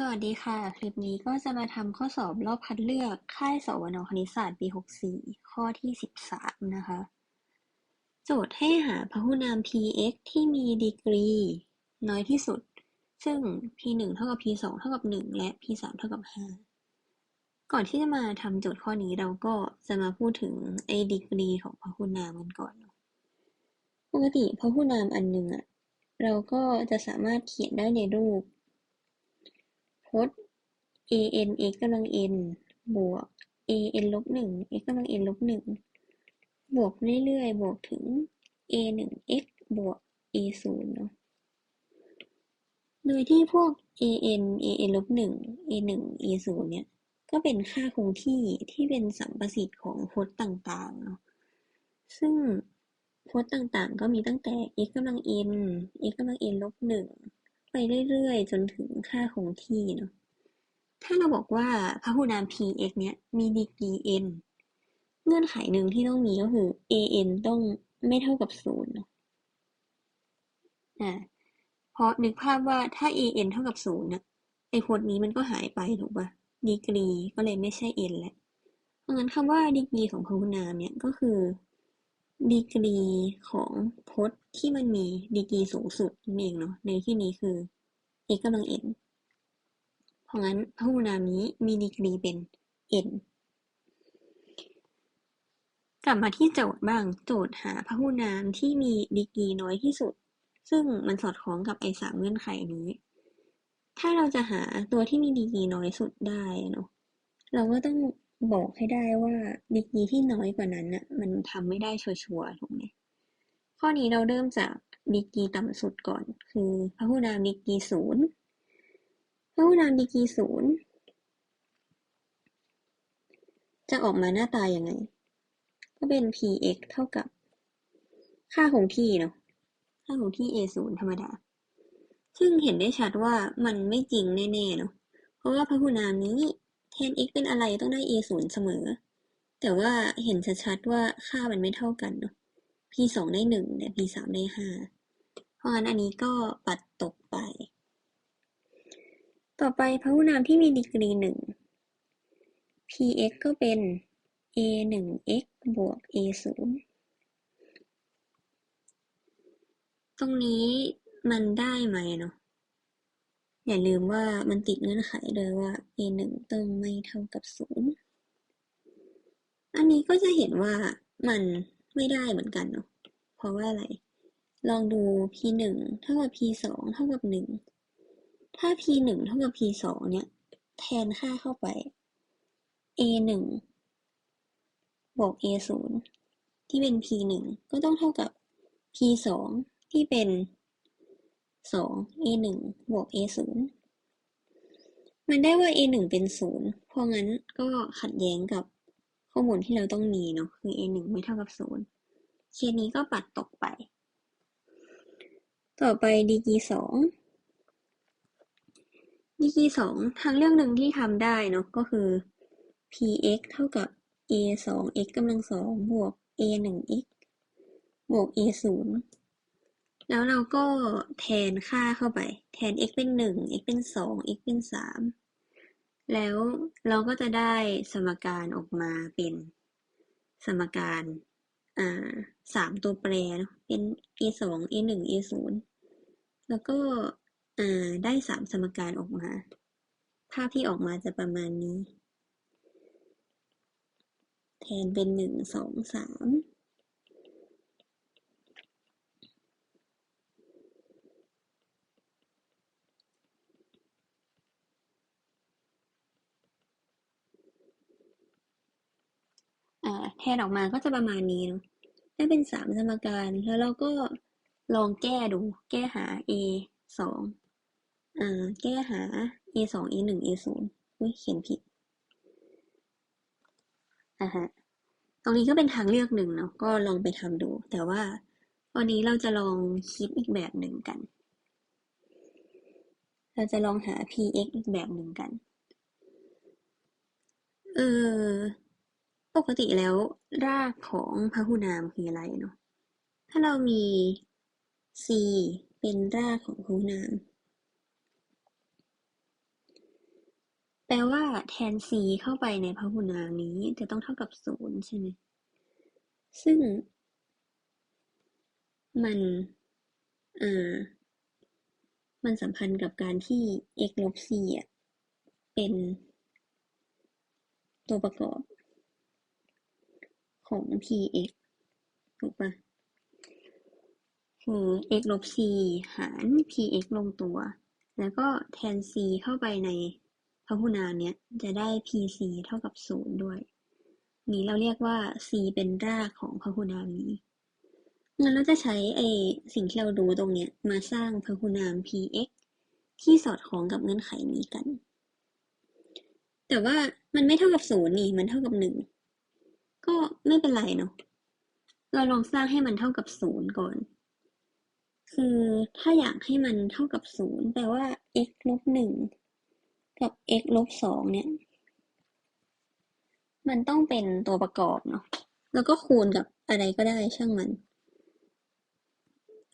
สวัสดีค่ะ คลิปนี้ก็จะมาทำข้อสอบรอบคัดเลือกค่ายสวนคณิตศาสตร์ปี 64 ข้อที่ 13 นะคะ โจทย์ให้หาพหุนาม px ที่มีดีกรี น้อยที่สุด ซึ่ง p1 เท่ากับ p2 เท่ากับ 1 และ p3 เท่ากับ 5 ก่อนที่จะมาทำโจทย์ข้อนี้เราก็จะมาพูดถึงไอ้ดีกรีของพหุนามกันก่อน ปกติพหุนามอันหนึ่งอะเราก็จะสามารถเขียนได้ในรูป พจน์ an x กำลัง n บวก an ลบหนึ่ง x กำลัง n ลบหนึ่งบวกเรื่อยๆ บวกถึง a หนึ่ง x บวก a ศูนย์เนาะ โดยที่พวก an an ลบหนึ่ง a หนึ่ง a ศูนย์เนี่ย ก็เป็นค่าคงที่ที่เป็นสัมประสิทธิ์ของพจน์ต่างๆเนาะ ซึ่งพจน์ต่างๆ ก็มีตั้งแต่ x กำลัง n x กำลัง n ลบหนึ่ง ไปเรื่อยๆ จนถึงค่าคงที่เนาะถ้าเราบอกว่าพหุนาม px เนี้ยมีดีกรี n เงื่อนไขหนึ่งที่ต้องมีก็คือ an ต้องไม่เท่ากับศูนย์เนาะอ่าเพราะนึกภาพว่าถ้า an เท่ากับศูนย์นะไอพจน์นี้มันก็หายไปถูกปะดีกรีก็เลยไม่ใช่ n แล้วเพราะงั้นคำว่าดีกรีของพหุนามเนี่ยก็คือดีกรีของพจน์ที่มันมีดีกรีสูงสุดนั่นเองเนาะในที่นี้คือ x กำลัง n เพราะงั้นพหุนามนี้มีดีกรีเป็น n กลับมาที่โจทย์บ้าง โจทย์หาพหุนามที่มีดีกรีน้อยที่สุด ซึ่งมันสอดคล้องกับไอ้สามเงื่อนไขนี้ ถ้าเราจะหาตัวที่มีดีกรีน้อยสุดได้เนาะ เราก็ต้องบอกให้ได้ว่าดีกรีที่น้อยกว่านั้นน่ะมันทำไม่ได้ชัวร์ๆถูกไหมข้อนี้เราเริ่มจาก ดีกรีต่ำสุดก่อน คือพหุนามดีกรีศูนย์พหุนามดีกรีศูนย์จะออกมาหน้าตายังไง ก็เป็น px เท่ากับ ค่าคงที่เนาะค่าคงที่ a ศูนย์ธรรมดา ซึ่งเห็นได้ชัดว่ามันไม่จริงแน่ๆเนาะเพราะว่าพหุนามนี้แทน x เป็นอะไรต้องได้ a ศูนย์เสมอ แต่ว่าเห็นชัดๆว่าค่ามันไม่เท่ากันเนาะ p สองได้หนึ่งแต่ p สามได้ห้า ราะงั้นอันนี้ก็ปัดตกไป ต่อไปพหุนามที่มีดีกรีหนึ่ง px ก็เป็น a หนึ่ง x บวก a ศูนย์ตรงนี้มันได้ไหมเนาะ อย่าลืมว่ามันติดเงื่อนไขเลยว่า a หนึ่งต้องไม่เท่ากับศูนย์อันนี้ก็จะเห็นว่ามันไม่ได้เหมือนกันเนาะ เพราะว่าอะไร ลองดู p หนึ่งเท่ากับ p สองเท่ากับหนึ่ง ถ้า p หนึ่งเท่ากับ p สองเนี่ย แทนค่าเข้าไป a หนึ่งบวก a ศูนย์ที่เป็น p หนึ่งก็ต้องเท่ากับ p สองที่เป็นสอง a หนึ่งบวก a ศูนย์มันได้ว่า a หนึ่งเป็นศูนย์เพราะงั้นก็ขัดแย้งกับข้อมูลที่เราต้องมีเนาะคือ a หนึ่งไม่เท่ากับศูนย์เคสนี้ก็ปัดตกไป ต่อไปดีกรีสองดีกรีสองทางเรื่องหนึ่งที่ทำได้เนาะก็คือ px เท่ากับ a สอง x กำลังสองบวก a หนึ่ง x บวก a ศูนย์แล้วเราก็แทนค่าเข้าไป แทน x เป็นหนึ่ง x เป็นสอง x เป็นสามแล้วเราก็จะได้สมการออกมาเป็นสมการ อ่าสามตัวแปรเป็น e สอง e หนึ่ง e ศูนย์แล้วก็อ่าได้สามสมการออกมา ภาพที่ออกมาจะประมาณนี้ แทนเป็นหนึ่งสองสามอ่า แทนออกมาก็จะประมาณนี้เนาะได้เป็นสามสมการแล้วเราก็ลองแก้ดู แก้หา a สองอ่าแก้หา a สอง a หนึ่ง a ศูนย์อุ้ยเขียนผิดอ่าฮะตรงนี้ก็เป็นทางเลือกหนึ่งเนาะก็ลองไปทำดู แต่ว่าวันนี้เราจะลองคิดอีกแบบหนึ่งกัน เราจะลองหา px อีกแบบหนึ่งกัน เออ ปกติแล้วรากของพหุนามคืออะไรเนาะ ถ้าเรามี c เป็นรากของพหุนาม แปลว่าแทน c เข้าไปในพหุนามนี้จะต้องเท่ากับศูนย์ใช่ไหม ซึ่ง มันอ่ามันสัมพันธ์กับการที่ x ลบ c อะ เป็นตัวประกอบ ของ px ถูกปะคือ x ลบ c หาร px ลงตัว แล้วก็แทน c เข้าไปในพหุนามเนี้ยจะได้ pc เท่ากับศูนย์ด้วย นี้เราเรียกว่า c เป็นรากของพหุนามนี้งั้นเราจะใช้ไอสิ่งที่เรารู้ตรงเนี้ยมาสร้างพหุนาม px ที่สอดคล้องกับเงื่อนไขนี้กัน แต่ว่ามันไม่เท่ากับศูนย์นี่ มันเท่ากับหนึ่ง ก็ไม่เป็นไรเนาะเราลองสร้างให้มันเท่ากับศูนย์ก่อน คือถ้าอยากให้มันเท่ากับศูนย์แปลว่า x ลบหนึ่งกับ x ลบสองเนี่ย มันต้องเป็นตัวประกอบเนาะแล้วก็คูณกับอะไรก็ได้ช่างมัน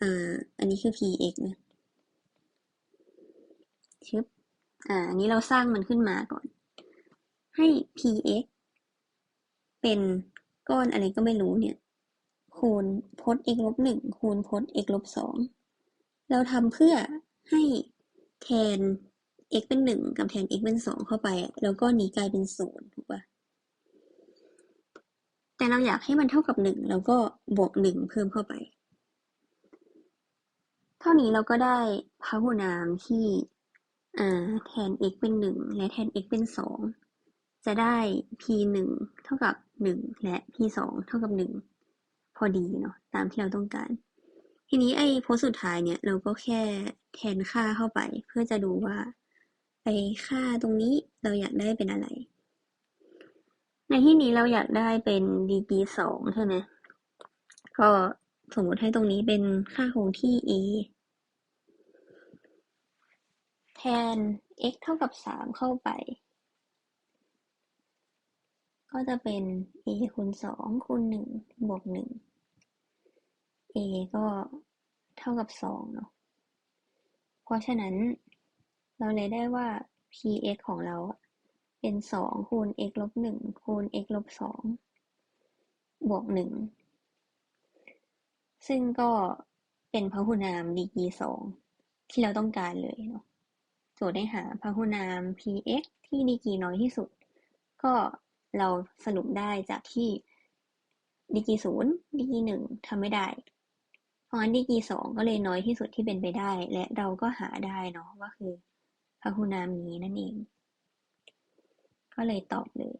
อ่า อันนี้คือ px นะชึบอ่าอันนี้เราสร้างมันขึ้นมาก่อน ให้ px เป็นก้อนอะไรก็ไม่รู้เนี่ย คูณพจน์ x ลบหนึ่งคูณพจน์ x ลบสองเราทำเพื่อให้แทน x เป็นหนึ่งกับแทน x เป็นสองเข้าไป แล้วก็นี้กลายเป็นศูนย์ถูกปะแต่เราอยากให้มันเท่ากับหนึ่งแล้วก็บวกหนึ่งเพิ่มเข้าไป เท่านี้เราก็ได้พหุนามที่แทน x เป็นหนึ่งและแทน x เป็นสอง จะได้ p หนึ่งเท่ากับหนึ่งและ p สองเท่ากับหนึ่งพอดีเนาะตามที่เราต้องการ ทีนี้ไอ้โพสสุดท้ายเนี่ย เราก็แค่แทนค่าเข้าไป เพื่อจะดูว่าไอ้ค่าตรงนี้เราอยากได้เป็นอะไร ในที่นี้เราอยากได้เป็นดีกรีสองใช่ไหมก็สมมติให้ตรงนี้เป็นค่าคงที่ a แทน x เท่ากับสามเข้าไป ก็จะเป็น a คูณสองคูณหนึ่งบวกหนึ่ง a ก็เท่ากับสองเนาะ เพราะฉะนั้นเราเลยได้ว่า px ของเราเป็นสองคูณ x ลบหนึ่งคูณ x ลบสองบวกหนึ่ง ซึ่งก็เป็นพหุนามดีกรีสองที่เราต้องการเลยเนาะโจทย์ได้หาพหุนาม px ที่ดีกรีน้อยที่สุด ก็ เราสรุปได้จากที่ดีกีศูนย์ดีกีหนึ่งทำไม่ได้ เพราะงั้นดีกีสองก็เลยน้อยที่สุดที่เป็นไปได้ และเราก็หาได้เนาะว่าคือพหุนามนี้นั่นเอง ก็เลยตอบเลย